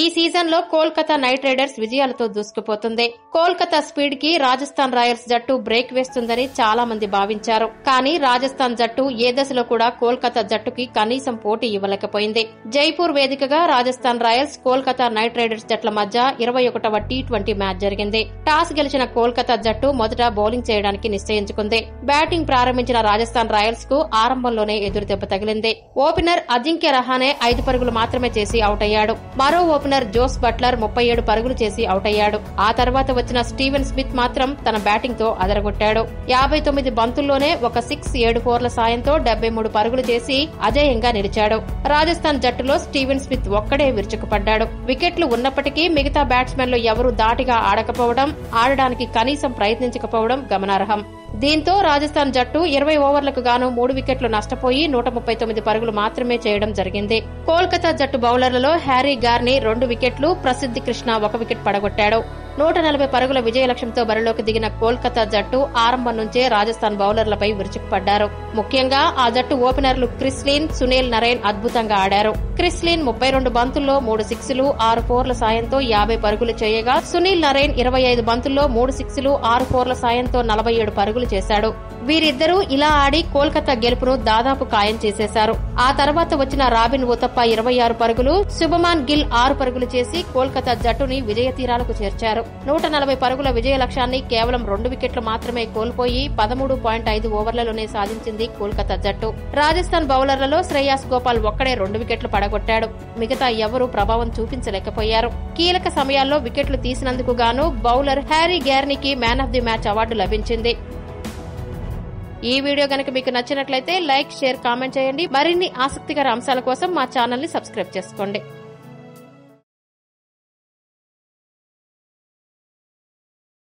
ఈ సీజన్లో Kolkata night riders విజయాలతో దూసుకుపోతుంది. కోల్కతా స్పీడ్కి రాజస్థాన్ రాయల్స్ జట్టు బ్రేక్ వేస్తుందని చాలా మంది భావించారు. కానీ రాజస్థాన్ జట్టు ఏ దశలో కూడా కోల్కతా జట్టుకి కనీసం పోటీ ఇవ్వలేకపోయింది. జైపూర్ వేదికగా Rajasthan Royals Kolkata Knight Riders జట్ల మధ్య ఇరవై ఒకటవ టీ ట్వంటీ మ్యాచ్ జరిగింది. టాస్ గెలిచిన కోల్కతా జట్టు మొదట బౌలింగ్ చేయడానికి నిశ్చయించుకుంది. బ్యాటింగ్ ప్రారంభించిన రాజస్థాన్ రాయల్స్కు ఆరంభంలోనే ఎదురుదెబ్బ తగిలింది. ఓపెనర్ అజింక్య రహానే ఐదు పరుగులు మాత్రమే చేసి అవుట్ అయ్యాడు. మరో ఓపెనర్ జోస్ బట్లర్ ముప్పై ఏడు పరుగులు చేసి అవుట్ అయ్యాడు ఆ తర్వాత వచ్చిన స్టీవెన్ స్మిత్ మాత్రం తన బ్యాటింగ్తో అదరగొట్టాడు. యాభై తొమ్మిది బంతుల్లోనే ఒక సిక్స్ ఏడు ఫోర్ల సాయంతో డెబ్బై మూడు పరుగులు చేసి అజేయంగా నిలిచాడు. రాజస్థాన్ జట్టులో స్టీవెన్ స్మిత్ ఒక్కడే విరుచుకుపడ్డాడు. వికెట్లు ఉన్నప్పటికీ మిగతా బ్యాట్స్మెన్లు ఎవరూ దాటిగా ఆడకపోవడం ఆడడానికి కనీసం ప్రయత్నించకపోవడం గమనార్హం. దీంతో రాజస్థాన్ జట్టు ఇరవై ఓవర్లకు గాను మూడు వికెట్లు నష్టపోయి నూట ముప్పై తొమ్మిది పరుగులు మాత్రమే చేయడం జరిగింది. కోల్కతా జట్టు బౌలర్లలో హ్యారీ గార్నీ రెండు వికెట్లు ప్రసిద్ధి కృష్ణ ఒక వికెట్ పడగొట్టాడు. నూట నలభై పరుగుల విజయ లక్ష్యంతో బరిలోకి దిగిన కోల్కతా జట్టు ఆరంభం నుంచే రాజస్థాన్ బౌలర్లపై విరుచుకుపడ్డారు. ముఖ్యంగా ఆ జట్టు ఓపెనర్లు క్రిస్లీన్ సునీల్ నరేన్ అద్భుతంగా ఆడారు. క్రిస్లీన్ ముప్పై రెండు బంతుల్లో మూడు సిక్స్లు ఆరు ఫోర్ల సాయంతో యాభై పరుగులు చేయగా సునీల్ నరేన్ ఇరవై ఐదు బంతుల్లో మూడు సిక్స్లు ఆరు ఫోర్ల సాయంతో నలభై ఏడు పరుగులు చేశాడు. వీరిద్దరూ ఇలా ఆడి కోల్కతా గెలుపును దాదాపు ఖాయం చేసేశారు. ఆ తర్వాత వచ్చిన రాబిన్ ఉతప్ప ఇరవై ఆరు పరుగులు శుభమాన్ గిల్ ఆరు పరుగులు చేసి కోల్కతా జట్టుని విజయ తీరాలకు చేర్చారు. నూట నలభై పరుగుల విజయ లక్ష్యాన్ని కేవలం రెండు వికెట్లు మాత్రమే కోల్పోయి పదమూడు పాయింట్ ఐదు ఓవర్లలోనే సాధించింది కోల్కతా జట్టు. రాజస్థాన్ బౌలర్లలో శ్రేయాస్ గోపాల్ ఒక్కడే రెండు వికెట్లు పడగొట్టాడు మిగతా ఎవరూ ప్రభావం చూపించలేకపోయారు. కీలక సమయాల్లో వికెట్లు తీసినందుకు గాను bowler Harry గ్యార్నీకి man of the match award లభించింది. ఈ వీడియో గనక మీకు నచ్చినట్లయితే లైక్ షేర్ కామెంట్ చేయండి. మరిన్ని ఆసక్తికర అంశాల కోసం మా ఛానల్ని సబ్స్క్రైబ్ చేసుకోండి.